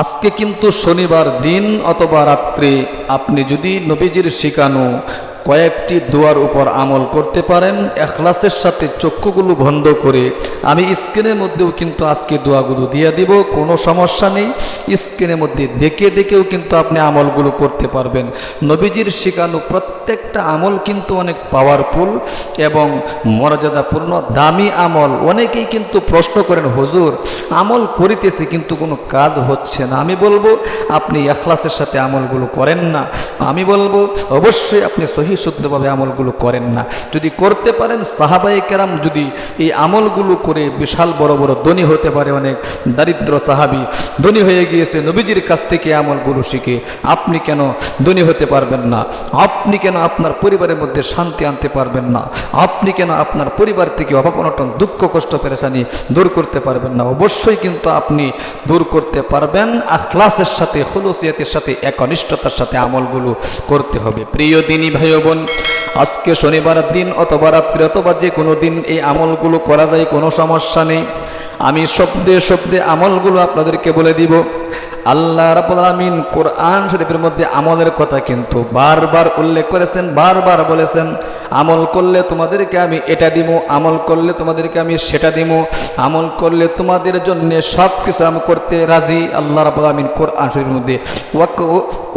আজকে কিন্তু শনিবার দিন অথবা রাত্রে আপনি যদি নবীজির শিখানো কয়েকটি দোয়ার উপর আমল করতে পারেন, এখলাসের সাথে চক্ষুগুলো বন্ধ করে আমি স্ক্রিনের মধ্যেও কিন্তু আজকে দোয়াগুলো দিয়ে দিব, কোনো সমস্যা নেই। স্ক্রিনের মধ্যে দেখে দেখেও কিন্তু আপনি আমলগুলো করতে পারবেন। নবীজির শিখানো প্রত্যেকটা আমল কিন্তু অনেক পাওয়ারফুল এবং মর্যাদাপূর্ণ, দামি আমল। অনেকেই কিন্তু প্রশ্ন করেন, হুজুর, আমল করিতেছি কিন্তু কোনো কাজ হচ্ছে না। আমি বলব, আপনি এখলাসের সাথে আমলগুলো করেন না। আমি বলব, অবশ্যই আপনি সহি শুদ্ধভাবে আমলগুলো করেন না। যদি করতে পারেন সাহাবাই কেরাম যদি এই আমলগুলো করে বিশাল বড় বড় ধনী হতে পারে অনেক দারিদ্র সাহাবি, ধনী হয়ে গিয়েছে, নবীজির কাছ থেকে আমলগুলো শিখে, আপনি কেন ধনী হতে পারবেন না? আপনি কেন আপনার পরিবারের মধ্যে শান্তি আনতে পারবেন না? আপনি কেন আপনার পরিবার থেকে অভাব অনটন দুঃখ, কষ্ট পেরেছানি দূর করতে পারবেন না? অবশ্যই কিন্তু আপনি দূর করতে পারবেন। আখলাসের সাথে হলুসিয়াতের সাথে, একনিষ্ঠতার সাথে আমলগুলো করতে হবে। প্রিয় দিনী ভাই বোন আজকে শনিবার দিন অথবা রাত্রি অথবা যে কোনো দিন এই আমলগুলো করা যায়, কোনো সমস্যা নেই। আমি শব্দে শব্দে আমলগুলো আপনাদেরকে বলে দিব। আল্লাহ রাব্বুল আলামিন কোরআন শরীফের মধ্যে আমলের কথা কিন্তু বারবার উল্লেখ করেছেন, বারবার বলেছেন, আমল করলে তোমাদেরকে আমি এটা দিব আমল করলে তোমাদেরকে আমি সেটা দিব আমল করলে তোমাদের জন্য সব কিছু আমি করতে রাজি। আল্লাহ রাব্বুল আলামিন কোরআন শরীফের মধ্যে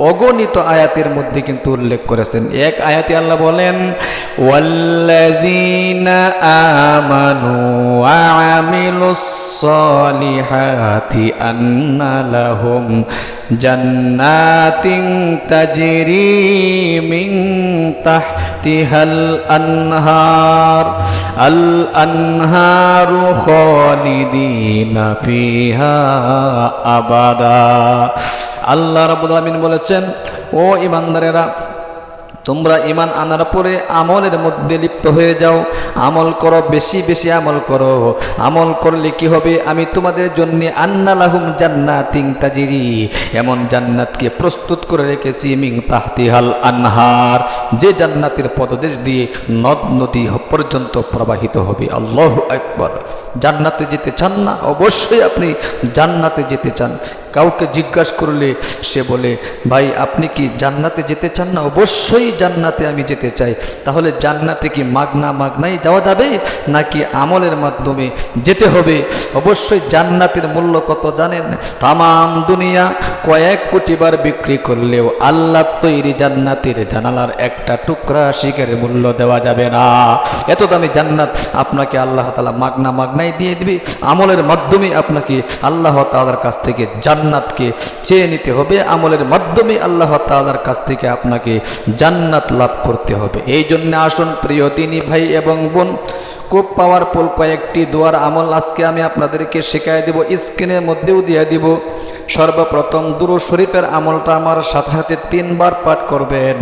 অগণিত আয়াতের মধ্যে কিন্তু উল্লেখ করেছেন। এক আয়াতে আল্লাহ বলেন, ওয়াল্লাযীনা আমানু ওয়া আমিলুস সালিহাতি আন্না লাহুম জান্নাতিন তাজরি মিন তাহতিহাল আনহার আল আনহারু খালিদিনা ফিহা আবাদা আল্লাহ রাব্বুল আলামিন বলেছেন, ও ইমানদারেরা তোমরা ইমান আনার পরে আমলের মধ্যে লিপ্ত হয়ে যাও। আমল করো, বেশি বেশি আমল করো। আমল করলে কি হবে? আমি তোমাদের জন্য আন্নালাহুম জান্নাতিং তাজিরি। এমন জান্নাতকে প্রস্তুত করে রেখেছি মিং তাহতিহাল আনহার। যে জান্নাতের পদদেশ দিয়ে নদ নদী পর্যন্ত প্রবাহিত হবে। আল্লাহ একবার জান্নাতে যেতে চান না? অবশ্যই আপনি জান্নাতে যেতে চান। কাউকে জিজ্ঞাসা করলে সে বলে, ভাই, আপনি কি জান্নাতে যেতে চান না? অবশ্যই জান্নাতে আমি যেতে চাই। তাহলে জান্নাতে কি মাগনা মাগনাই যাওয়া যাবে? নাকি আমলের মাধ্যমে যেতে হবে? অবশ্যই জান্নাতের মূল্য কত জানেন? তামাম দুনিয়া কয়েক কোটি বার বিক্রি করলেও আল্লাহ তৈরি জান্নাতের জানালার একটা টুকরা শিকারের মূল্য দেওয়া যাবে না। এত দামি জান্নাত আপনাকে আল্লাহ তালা মাগনা মাগনাই দিয়ে দিবে। আমলের মাধ্যমে আপনাকে আল্লাহ তালার কাছ থেকে জান্নাতকে চেয়ে নিতে হবে। আমলের মাধ্যমে আল্লাহ তালার কাছ থেকে আপনাকে জান্নাত লাভ করতে হবে। এই জন্য আসুন প্রিয় তিনি ভাই এবং বোন খুব পাওয়ারফুল কয়েকটি দোয়ার আমল আজকে আমি আপনাদেরকে শেখাই দেব স্ক্রিনের মধ্যেও দিয়ে দিব। সর্বপ্রথম দুরু শরীফের আমলটা আমার সাথে সাথে তিনবার পাঠ করবেন।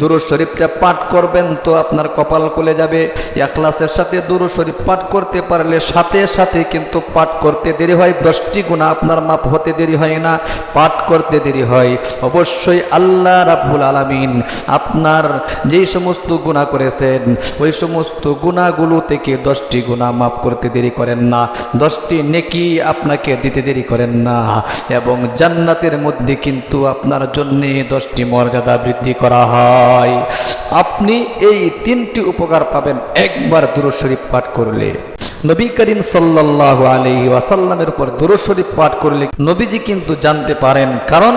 দুরু শরীফটা পাঠ করবেন তো আপনার কপাল খুলে যাবে। এখলাসের সাথে দুরু শরীফ পাঠ করতে পারলে সাথে সাথে কিন্তু পাঠ করতে দেরি হয়, দশটি গুণা আপনার মাপ হতে দেরি হয় না, পাঠ করতে দেরি হয়। অবশ্যই আল্লাহ রাব্বুল আলামিন আপনার যেই সমস্ত গুণা করেছেন, ওই সমস্ত গুণাগুলো থেকে দশটি গুণা মাফ করতে দেরি করেন না। দশটি নেকি আপনাকে দিতে দেরি করেন না। এবং জান্নাতের মধ্যে কিন্তু আপনার জন্যে দশটি মর্যাদা বৃদ্ধি করা হয়। আপনি এই তিনটি উপকার পাবেন একবার দুরূদ শরীফ পাঠ করলে। নবী করিম সাল্লাহ আলহি ওয়াসাল্লামের উপর দুরূদ শরীফ পাঠ করলে নবীজি কিন্তু জানতে পারেন, কারণ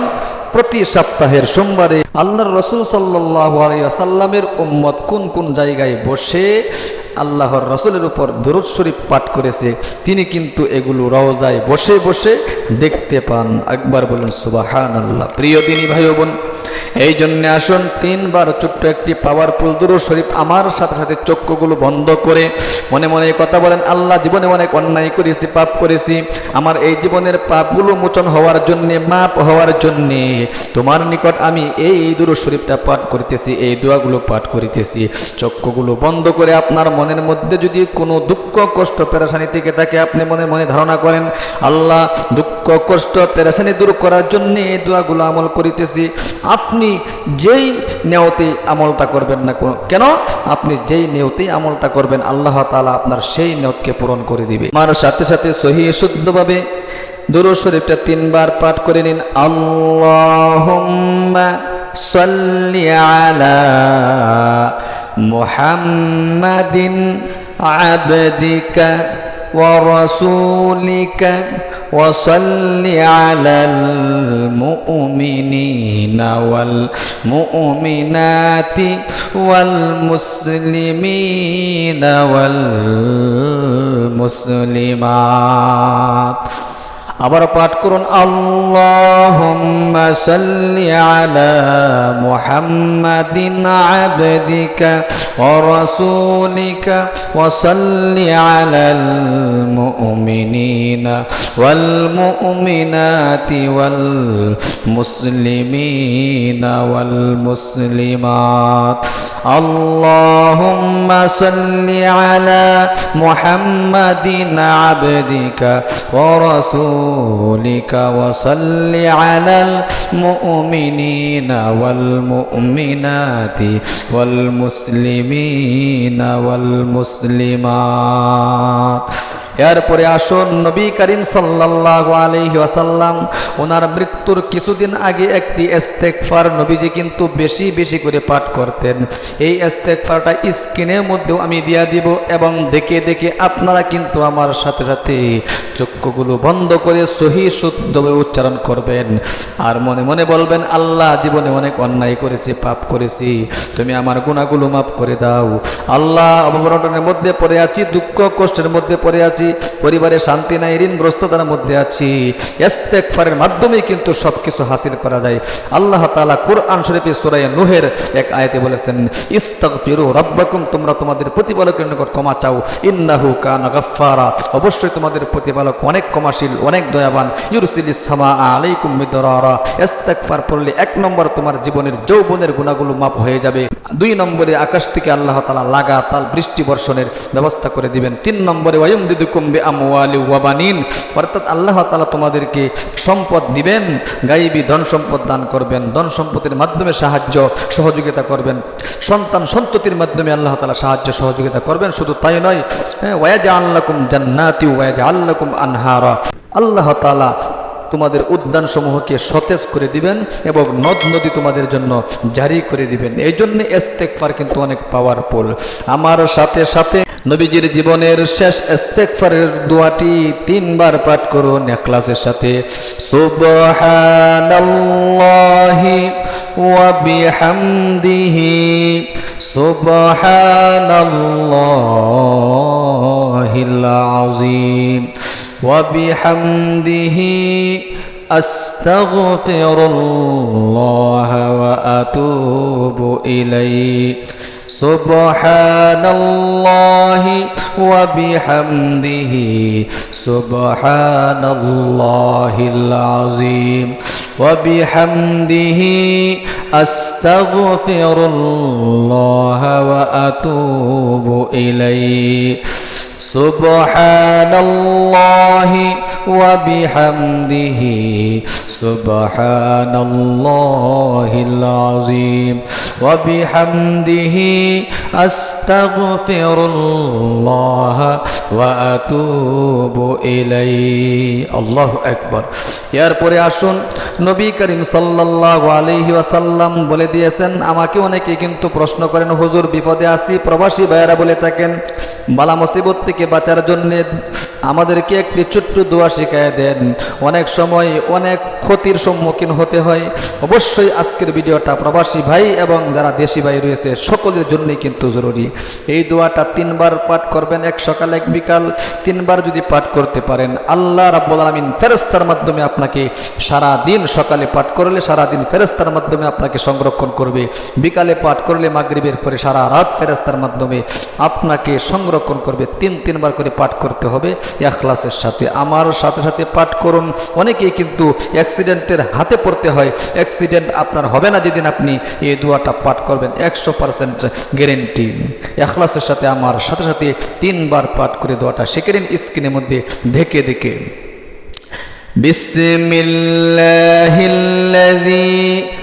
প্রতি সপ্তাহের সোমবারে আল্লাহর রসুল সাল্লাহ আসাল্লামের উম্মত কোন কোন জায়গায় বসে আল্লাহর রসুলের উপর দরুদ শরীফ পাঠ করেছে, তিনি কিন্তু এগুলো রওজায় বসে বসে দেখতে পান। একবার বলুন সুবাহান আল্লাহ প্রিয় দিনী ভাই বোন এই জন্য আসুন, তিনবার ছোট্ট একটি পাওয়ারফুল দুরুদ শরীফ আমার সাথে সাথে চক্ষুগুলো বন্ধ করে। মনে মনে কথা বলেন, আল্লাহ জীবনে অনেক অন্যায় করেছি, পাপ করেছি। আমার এই জীবনের পাপগুলো মোচন হওয়ার জন্যে, মাপ হওয়ার জন্যে। তোমার নিকট আমি এই দুরুদ শরীফটা পাঠ করিতেছি, এই দোয়াগুলো পাঠ করিতেছি। চক্ষুগুলো বন্ধ করে আপনার মনের মধ্যে যদি কোনো দুঃখ, কষ্ট, পেরেশানি থেকে থাকে, আপনি মনে মনে ধারণা করেন, আল্লাহ দুঃখ, কষ্ট, পেরেশানি দূর করার জন্য এই দোয়াগুলো আমল করিতেছি। আপনি যেই নেওতে আমলটা করবেন না কোনো- আপনি যেই নেওতেই আমলটা করবেন, আল্লাহ তাআলা আপনার সেই নেওতকে পূরণ করে দিবে। আমার সাথে সাথে সহি শুদ্ধভাবে দুরু শরীফটা তিনবার পাঠ করে নিন। সাল্লি আলা মুহাম্মাদিন আবদিকা ورسولك وصل على المؤمنين والمؤمنات والمسلمين والمسلمات. আবার পাঠ করুন আল্লাহুম্মা সাল্লি আলা মুহাম্মাদিন আবদিকা ওয়া রাসূলিকা ওয়া সাল্লি আলাল মুমিনিনা ওয়াল মুমিনাতি ওয়াল মুসলিমিনা ওয়াল মুসলিমাত اللهم صل على محمد عبدك ورسولك وصل على المؤمنين والمؤمنات والمسلمين والمسلمات এরপরে আসুন নবী করিম সাল্লাল্লাহু আলাইহি ওয়াসাল্লাম ওনার মৃত্যুর কিছুদিন আগে একটি ইস্তেগফার নবীজি কিন্তু বেশি বেশি করে পাঠ করতেন এই ইস্তেগফারটা স্ক্রিনের মধ্যেও আমি দিয়া দিব এবং দেখে দেখে আপনারা কিন্তু আমার সাথে সাথে চক্ষুগুলো বন্ধ করে সহি শুদ্ধভাবে উচ্চারণ করবেন। আর মনে মনে বলবেন, আল্লাহ জীবনে অনেক অন্যায় করেছি, পাপ করেছি। তুমি আমার গুণাগুলো মাফ করে দাও। আল্লাহ অবমরণের মধ্যে পড়ে আছি, দুঃখ কষ্টের মধ্যে পড়ে আছি, পরিবারে শান্তি নাই, ঋণগ্রস্ততার মধ্যে আছি। ইস্তেগফারের মাধ্যমেই কিন্তু সব কিছু হাসিল করা যায়। আল্লাহ তাআলা কোরআন শরীফে সূরা নূহের এক আয়াতে বলেছেন, ইস্তাগফিরু রাব্বাকুম, তোমরা তোমাদের প্রতিপালকের নিকট ক্ষমা চাও। ইন্নাহু কানা গাফফারা। অবশ্যই তোমাদের প্রতিপালক অনেক ক্ষমাশীল অনেক দয়াবান। ইউরসিলিস সামা আলাইকুম পড়লে এক নম্বর তোমার জীবনের যৌবনের গুণাগুলো মাপ হয়ে যাবে। দুই নম্বরে আকাশ থেকে আল্লাহ তাআলা লাগাতার বৃষ্টি বর্ষণের ব্যবস্থা করে দিবেন। তিন নম্বরে ওয়ায়ুমদিদুকুম বে আমওয়ালি ওয়াবানিন অর্থাৎ আল্লাহ তালা তোমাদেরকে সম্পদ দিবেন গাইবী ধন সম্পদ দান করবেন ধন সম্পদের মাধ্যমে সাহায্য সহযোগিতা করবেন। সন্তান সন্ততির মাধ্যমে আল্লাহ তালা সাহায্য সহযোগিতা করবেন। শুধু তাই নয় হ্যাঁ, ওয়াজা আল্লাকুম জান্নাতি ওয়াজা আল্লাকুম আনহারা। আল্লাহ তালা তোমাদের উদ্যান সমূহকে সতেজ করে দিবেন এবং নদ নদী তোমাদের জন্য জারি করে দিবেন। এই জন্য ইস্তেকফার কিন্তু অনেক পাওয়ারফুল আমার সাথে সাথে নবীজির জীবনের শেষ ইস্তেকফারের দোয়াটি তিনবার পাঠ করুন এখলাসের সাথে। সুবহানাল্লাহি ওয়া وبحمده أستغفر الله وأتوب إليه. سبحان الله وبحمده. سبحان الله العظيم. وبحمده أستغفر الله وأتوب إليه. سبحان الله وبحمده سبحان الله العظيم وبحمده أستغفر الله وأتوب إليه الله أكبر এরপরে আসুন নবী করিম সাল্লাল্লাহু আলাইহি ওয়াসাল্লাম বলে দিয়েছেন আমাকে অনেকে কিন্তু প্রশ্ন করেন হুজুর বিপদে আসি প্রবাসী ভাইয়েরা বলে থাকেন বালা মুসিবত থেকে বাঁচার জন্য আমাদেরকে একটি ছোট্ট দোয়া শিখায় দেন অনেক সময় অনেক ক্ষতির সম্মুখীন হতে হয় অবশ্যই আজকের ভিডিওটা প্রবাসী ভাই এবং যারা দেশি ভাই রয়েছে সকলের জন্যই কিন্তু জরুরি। এই দোয়াটা তিনবার পাঠ করবেন, এক সকাল, এক বিকাল। তিনবার যদি পাঠ করতে পারেন, আল্লাহ রাব্বুল আলামিন ফেরেস্তার মাধ্যমে আপনাকে সারা দিন সকালে পাঠ করলে সারা দিন ফেরেস্তার মাধ্যমে আপনাকে সংরক্ষণ করবে। বিকালে পাঠ করলে মাগরিবের পরে সারা রাত ফেরেস্তার মাধ্যমে আপনাকে সংরক্ষণ করবে। তিন, তিনবার করে পাঠ করতে হবে এখলাসের সাথে। আমার সাথে সাথে পাঠ করুন। অনেকেই কিন্তু অ্যাক্সিডেন্টের হাতে পড়তে হয়। অ্যাক্সিডেন্ট আপনার হবে না যেদিন আপনি এই দোয়াটা পাঠ করবেন। একশো পার্সেন্ট গ্যারেন্টি। তিনটি। এখলাসের সাথে আমার, সাথে সাথে তিনবার পাঠ করে দেওয়াটা শিখে নিন স্ক্রিনের মধ্যে দেখে দেখে বিসমিল্লাহিল্লাযী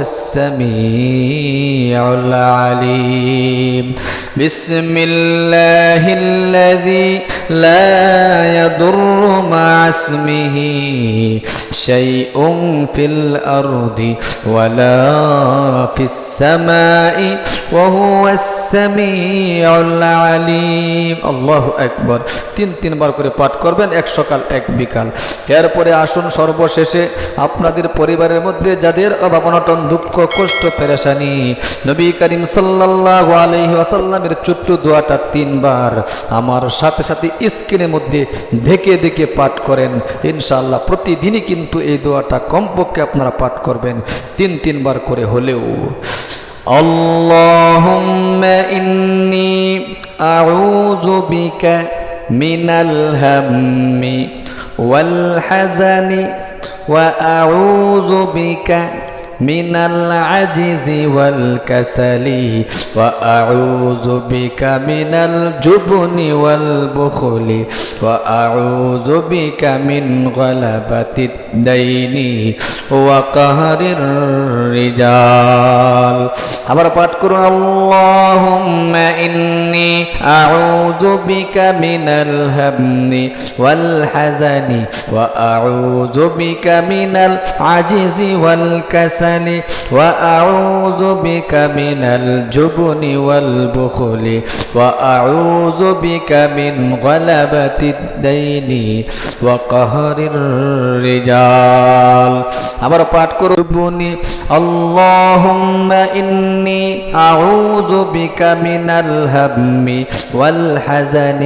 السميع العليم. بسم الله الذي لا يضر مع اسمه شيء في الأرض ولا في السماء وهو السميع العليم الله أكبر তিন তিনবার করে পাঠ করবেন এক সকাল এক বিকাল এরপরে আসুন সর্বশেষে আপনাদের পরিবারের মধ্যে যাদের অভাব অনটন দুঃখ কষ্ট পেরেশানি নবী করিম সাল্লাল্লাহু আলাইহি সালামের ছোট্ট দোয়াটা তিনবার আমার সাথে সাথে স্ক্রিনের মধ্যে দেখে দেখে পাঠ করেন। ইনশাল্লাহ প্রতিদিনই কিন্তু এই দোয়াটা কমপক্ষে আপনারা পাঠ করবেন তিন, তিনবার করে হলেও। আল্লাহ ইন্নি মিনাল হাম্মি ওয়াল হাজানি ওয়া আউযু বিকা من العجز والكسل وأعوذ بك من الجبن والبخل وأعوذ بك من غلبة الدين وقهر الرجال আবার পাঠ করুন আল্লাহুম্মা ইন্নী আউযু বিকা মিনাল হামনি ওয়াল হাজানি ওয়া আউযু বিকা মিনাল আজিজি ওয়াল কাসালি মিনাল জুবনি ওয়াল বুখলি ওয়া আউযু বিকা মিন গালাবাতিদ দাইনি ওয়া কাহরির রিজাল আবার পাঠ করুন আল্লাহুম্মা ইন্নী إني أعوذ بك من الهم والحزن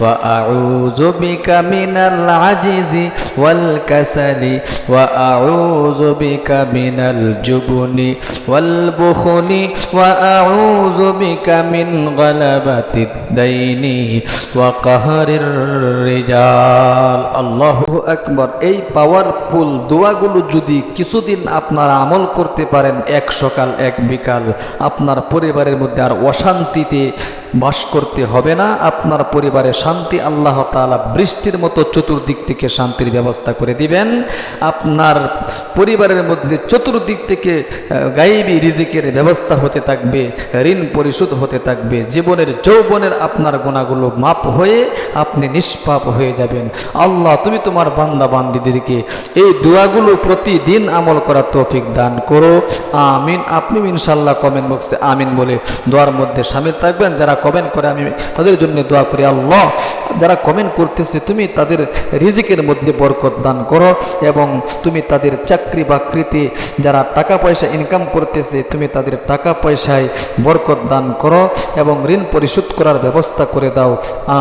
وأعوذ بك من العجز والكسل وأعوذ بك من الجبن والبخل وأعوذ بك من غلبة الدين وقهر الرجال الله أكبر এই পাওয়ারফুল দোয়াগুলো যদি কিছুদিন আপনারা আমল করতে পারেন এক সকাল এক বিকাল। আপনার পরিবারের মধ্যে আর অশান্তিতে বাস করতে হবে না। আপনার পরিবারে শান্তি আল্লাহ তালা বৃষ্টির মতো চতুর্দিক থেকে শান্তির ব্যবস্থা করে দিবেন। আপনার পরিবারের মধ্যে চতুর্দিক থেকে গাইবী রিজিকের ব্যবস্থা হতে থাকবে, ঋণ পরিশোধ হতে থাকবে। জীবনের যৌবনের আপনার গোনাগুলো মাপ হয়ে আপনি নিষ্পাপ হয়ে যাবেন। আল্লাহ, তুমি তোমার বান্দা বান্দিদেরকে এই দোয়াগুলো প্রতিদিন আমল করার তৌফিক দান করো। আমিন। আপনি ইনশাল্লাহ কমেন্ট বক্সে আমিন বলে দোয়ার মধ্যে সামিল থাকবেন। যারা কমেন্ট করে, আমি তাদের জন্য দোয়া করি, আল্লাহ, যারা কমেন্ট করতেছে, তুমি তাদের রিজিকের মধ্যে বরকত দান করো এবং তুমি তাদের চাকরি বাকরিতে যারা টাকা পয়সা ইনকাম করতেছে, তুমি তাদের টাকা পয়সায় বরকত দান করো এবং ঋণ পরিশোধ করার ব্যবস্থা করে দাও।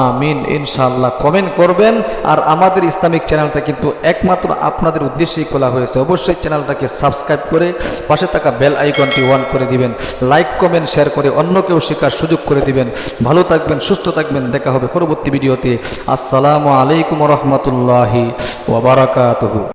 আমিন, ইনশাআল্লাহ। কমেন্ট করবেন, আর আমাদের ইসলামিক চ্যানেলটা কিন্তু একমাত্র আপনাদের উদ্দেশ্যেই খোলা হয়েছে। অবশ্যই চ্যানেলটাকে সাবস্ক্রাইব করে পাশে থাকা বেল আইকনটি ওয়ান করে দিবেন। লাইক কমেন্ট শেয়ার করে অন্যকেও শেখার সুযোগ করে দিবেন। ভালো থাকবেন সুস্থ থাকবেন। দেখা হবে পরবর্তী ভিডিওতে। আসসালামু আলাইকুম রহমতুল্লাহি ওবরাকাতহু